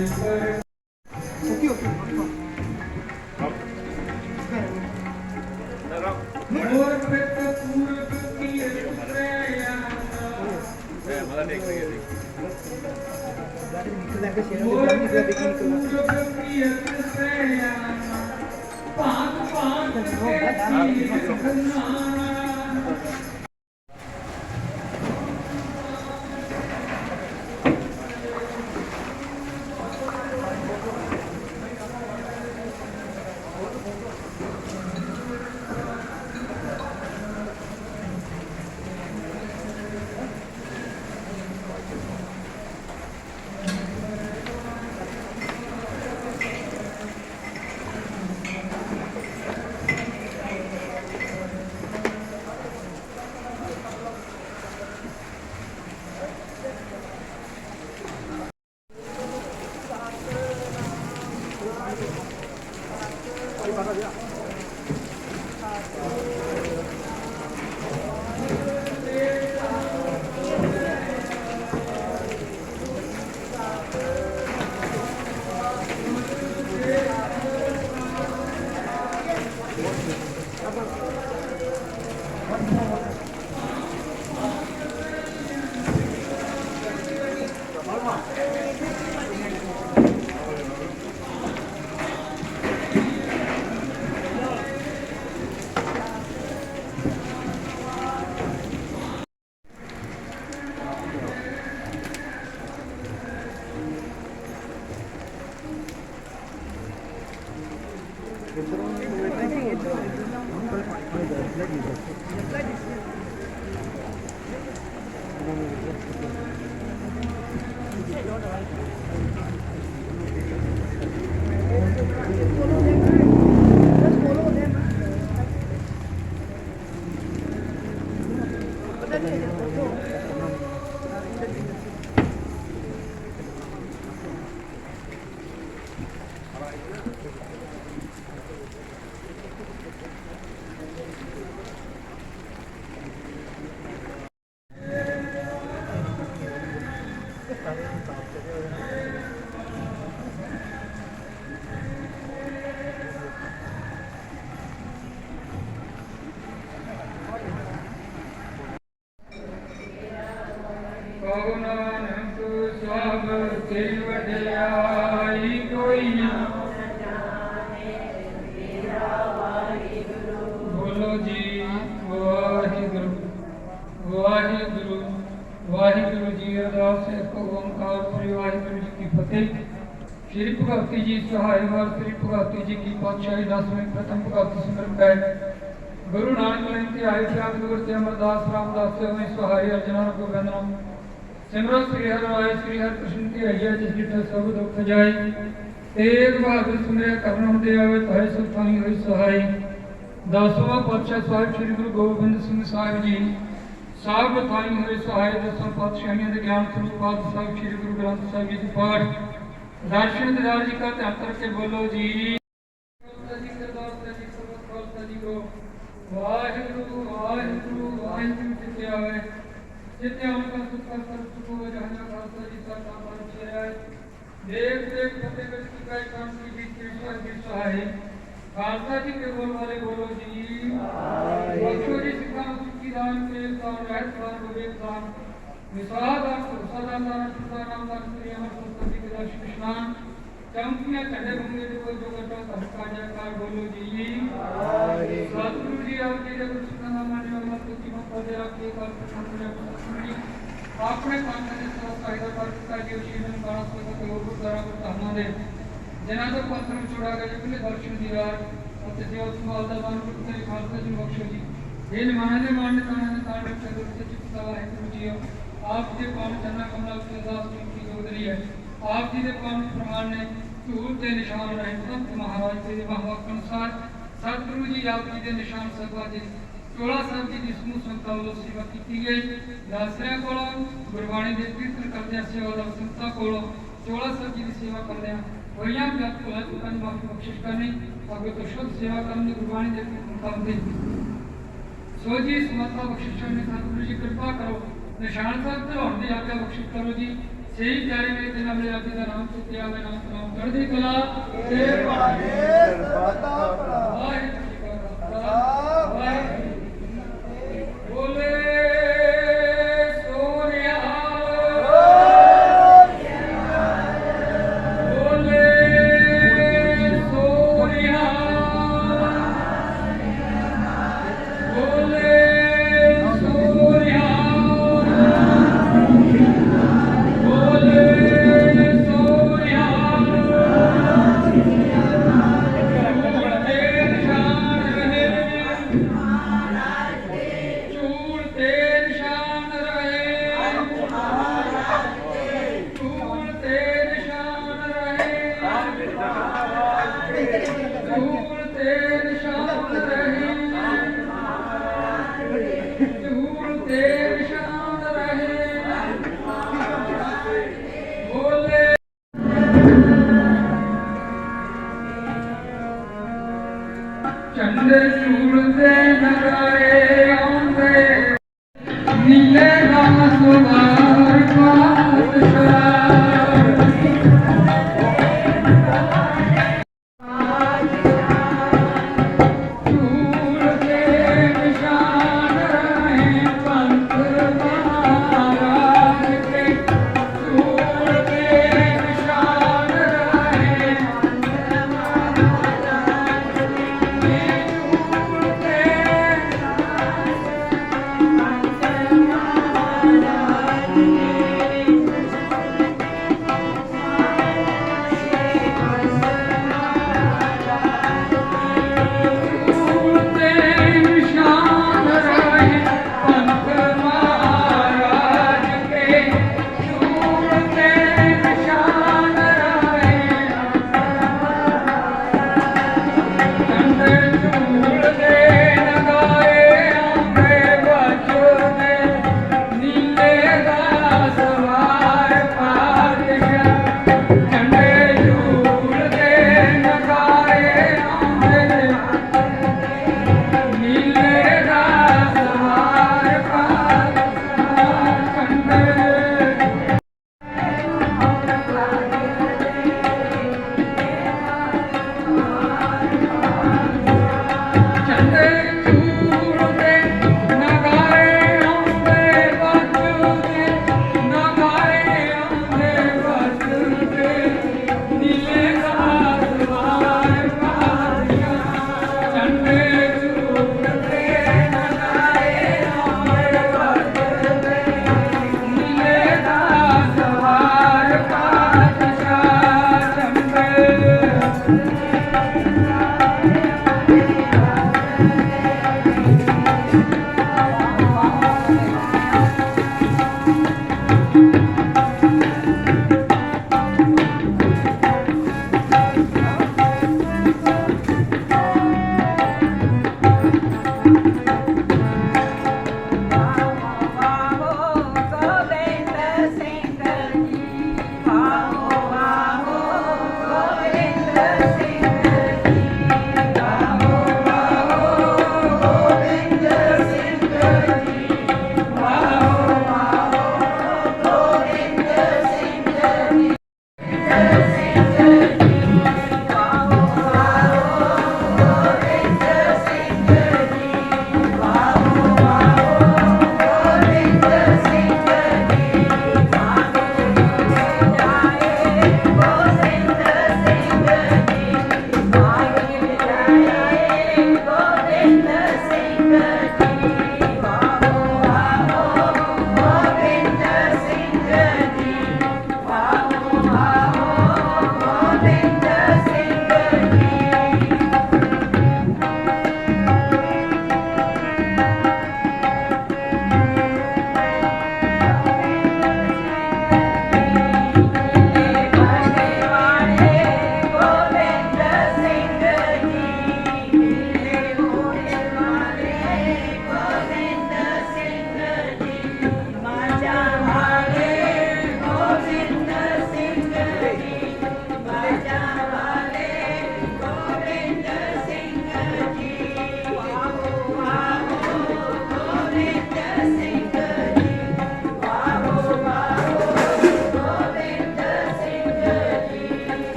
ਮੋਰ rồi. ਸਭ ਤੇਰੀ ਵਡਿਆਈ ਕੋਈ ਨਾ ਬੋਲੋ ਜੀ ਵਾਹਿਗੁਰੂ ਵਾਹਿਗੁਰੂ ਵਾਹਿਗੁਰੂ ਜੀ ਅਰਦਾਸ ਇੱਕ ਓੰਕਾਰ ਸ੍ਰੀ ਵਾਹਿਗੁਰੂ ਜੀ ਕੀ ਫਤਿਹ। ਸ਼੍ਰੀ ਭਗਵਤੀ ਜੀ ਸਹਾਇ ਵਾਰ, ਸ੍ਰੀ ਭਗਵਤੀ ਜੀ ਕੀ ਪਾਤਸ਼ਾਹੀ ਦਸਵੇਂ ਪ੍ਰਥਮ ਭਗਵਤ ਸਿਮਰਨ ਹੈ ਗੁਰੂ ਨਾਨਕ ਲੈਣ ਆਏ ਸਿਆਦ ਗੁਰ ਤੇ ਅਮਰਦਾਸ ਰਾਮਦਾਸ ਤੇ ਹੋਏ ਸਹਾਈ ਅਰਜਨਾ ਨੂੰ ਗੋਬਿੰਦ ਨਾਮ ਸਿਮਰੋ ਸ੍ਰੀ ਹਰਿ ਸ੍ਰੀ ਹਰਿ ਕ੍ਰਿਸ਼ਨ ਕੀ ਅਈਆ ਜਿਸ ਜਿਤ ਸਭ ਦੁੱਖ ਜਾਏ। ਤੇਗ ਬਹਾਦਰ ਸੁਨਿਆ ਕਰਨ ਹੁੰਦੇ ਆਵੇ ਤਹੇ ਸੁਖਾਈ ਹੋਈ ਸਹਾਈ। ਦਸਵਾਂ ਪਾਤਸ਼ਾਹ ਸਾਹਿਬ, ਸ੍ਰੀ ਗੁਰੂ ਗੋਬਿੰਦ ਸਿੰਘ ਸਾਹਿਬ ਜੀ ਸਾਹਿਬ ਬਤਾਈ ਹੋਏ ਸਹਾਈ ਦਸਾਂ ਪਾਤਸ਼ਾਹੀਆਂ ਦੇ ਗਿਆਨ ਸਰੂਪ ਪਾਤ ਸਾਹਿਬ, ਸ੍ਰੀ ਗੁਰੂ ਗ੍ਰੰਥ ਸਾਹਿਬ ਜੀ ਦੀ ਪਾਠ। ਦਰਸ਼ਨ ਦਿਦਾਰ ਜੀ ਦਾ ਧਿਆਨ ਕਰਕੇ ਬੋਲੋ ਜੀ। ਵਾਹਿਗੁਰੂ ਵਾਹਿਗੁਰੂ ਵਾਹਿਗੁਰੂ ਜਿੱਤੇ ਆਵੇ ਜਿੱਤੇ ਆਉਣ ਦਾ ਸੁਖ ਕਰ ਸੁਖ ਹੋ ਜਹਨਾ ਖਾਲਸਾ ਜੀ ਦਾ ਨਾਮ ਪਰਚੇ ਹੈ ਦੇਖ ਫਤਿਹ ਵਿੱਚ ਕੀ ਕਾਇ ਕੰਮ ਕੀ ਵੀ ਕ੍ਰਿਸ਼ਨ ਦੀ ਸਹਾਈ ਖਾਲਸਾ ਜੀ ਕੇ ਬੋਲ ਵਾਲੇ ਬੋਲੋ ਜੀ। ਬਖਸ਼ੋ ਜੀ ਸਿੱਖਾਂ ਨੂੰ ਸਿੱਖੀ ਦਾਨ ਕੇ ਦਾਨ ਰਹਿਤ ਦਾਨ ਵਿਵੇਕ ਦਾਨ ਵਿਸਾਦ ਦਾਨ ਸਦਾ ਦਾਨ ਸੁਦਾ ਨਾਮ ਦਾਨ ਸ੍ਰੀ ਅਮਰ ਸੰਤ ਜੀ ਦਰਸ਼ਨ ਇਸ਼ਨਾਨ। ਚੌਂਕੀਆਂ ਝੰਡੇ ਬੰਗੇ ਦੇ ਕੋਲ ਜੋ ਘਟਾ ਧੱਕਾ ਜੈਕਾਰ ਬੋਲੋ ਜੀ। ਸਤਿਗੁਰੂ ਜੀ ਆਪ ਜੀ ਦੇ ਗੁਰਸਿੱਖਾਂ ਦਾ ਮਾਨਿਓ ਮਤ ਕੀ ਮਤ ਦੇ ਕੀ ਕਰ ਸਕਦੇ ਆਪਣੇ ਪੰਥ ਦੇ ਸਭ ਕਾਇਦਾ ਕਰ ਦਿੱਤਾ ਜੀ ਸ਼ੀਰਨ ਕਾਣਾ ਤੇ ਹੋਰ ਗੁਰਦਾਰਾ ਪ੍ਰਧਾਨਾਂ ਦੇ। ਜਿਨ੍ਹਾਂ ਤੋਂ ਪੰਥ ਨੂੰ ਛੁੜਾ ਕੇ ਜਿਵੇਂ ਦਰਸ਼ਨ ਦੀ ਰਾਜ ਅਤੇ ਜੋ ਸੰਭਾਲ ਦਾ ਮਨ ਕੁੱਤੇ ਖਾਲਸਾ ਜੀ ਬਖਸ਼ੋ ਜੀ। ਇਹ ਨਿਮਾਨ ਦੇ ਮਾਨ ਤਾਣਾ ਦੇ ਤਾਣ ਵਿੱਚ ਗੁਰੂ ਤੇ ਚਿੱਤਾ ਵਾਹਿਗੁਰੂ ਜੀ ਆਪ ਦੇ ਪਾਵਨ ਚੰਨਾ ਕਮਲਾ ਉਤੇ ਜੀ ਕੀ ਗੋਦਰੀ ਹੈ ਆਪ ਜੀ ਦੇ ਪਾਵਨ ਪ੍ਰਮਾਣ ਨੇ ਧੂਲ ਤੇ ਨਿਸ਼ਾਨ ਰਹੇ ਮਹਾਰਾਜ ਜੀ ਦੇ ਵਾਕ ਅਨੁਸਾਰ, ਸਤਿਗੁਰੂ ਜੀ ਆਪ ਜੀ ਦੇ ਨਿਸ਼ਾਨ ਸਭਾ ਜੀ ਚੋਲਾ ਸਾਹਿਬ ਜੀ ਦੀ ਸਮੂਹ ਸੰਗਤਾਂ ਵੱਲੋਂ ਸੇਵਾ ਕੀਤੀ ਗਈ। ਦਾਸਰਿਆਂ ਕੋਲੋਂ, ਗੁਰਬਾਣੀ ਦੇ ਕੀਰਤਨ ਕਰਦਿਆਂ ਸੇਵਾ ਦਾ ਸੰਤਾਂ ਕੋਲੋਂ ਚੋਲਾ ਸਾਹਿਬ ਜੀ ਦੀ ਸੇਵਾ ਕਰਦਿਆਂ ਹੋਈਆਂ ਵਿਅਕਤ ਹੋਇਆ ਤੁਕਾਂ ਦੀ ਮਾਫੀ ਬਖਸ਼ਿਸ਼ ਕਰਨੀ ਅੱਗੇ ਤੋਂ ਸ਼ੁੱਧ ਸੇਵਾ ਕਰਨ ਦੀ ਗੁਰਬਾਣੀ ਦੇ ਕੀਰਤਨ ਕਰਨ ਦੀ। ਸੋ ਜੀ ਸਮਤਾ ਬਖਸ਼ਿਸ਼ਾਂ ਨੇ ਸਤਿਗੁਰੂ ਜੀ, ਕਿਰਪਾ ਕਰੋ। ਨਿਸ਼ਾਨ ਸਾਹਿਬ ਤੇ ਹੋਣ ਦੀ ਆਗਿਆ ਬਖਸ਼ਿਸ਼ ਕਰੋ ਜੀ। ਸਹੀ ਪਿਆਰੇ ਮੇਰੇ ਤੇ ਨਾਮ ਲਿਆ ਜੀ ਦਾ ਨਾਮ ਤੇ ਤਿਆ ਮੈਂ ਨਾਮ ਨਾਮ ਚੜ੍ਹਦੀ ਕਲਾ ਤੇਰੇ ਭਾਣੇ ਸਰਬੱਤਾ ਭਲਾ।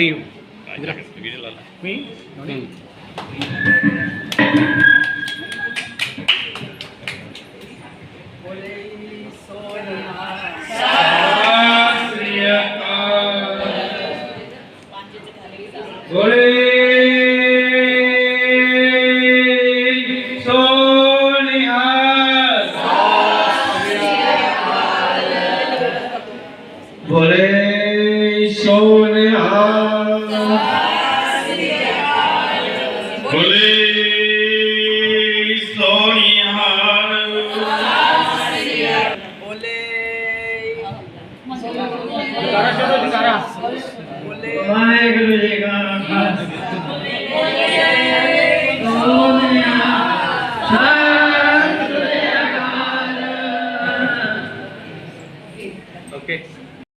ਬੋਲੀ ਬੋਲੇ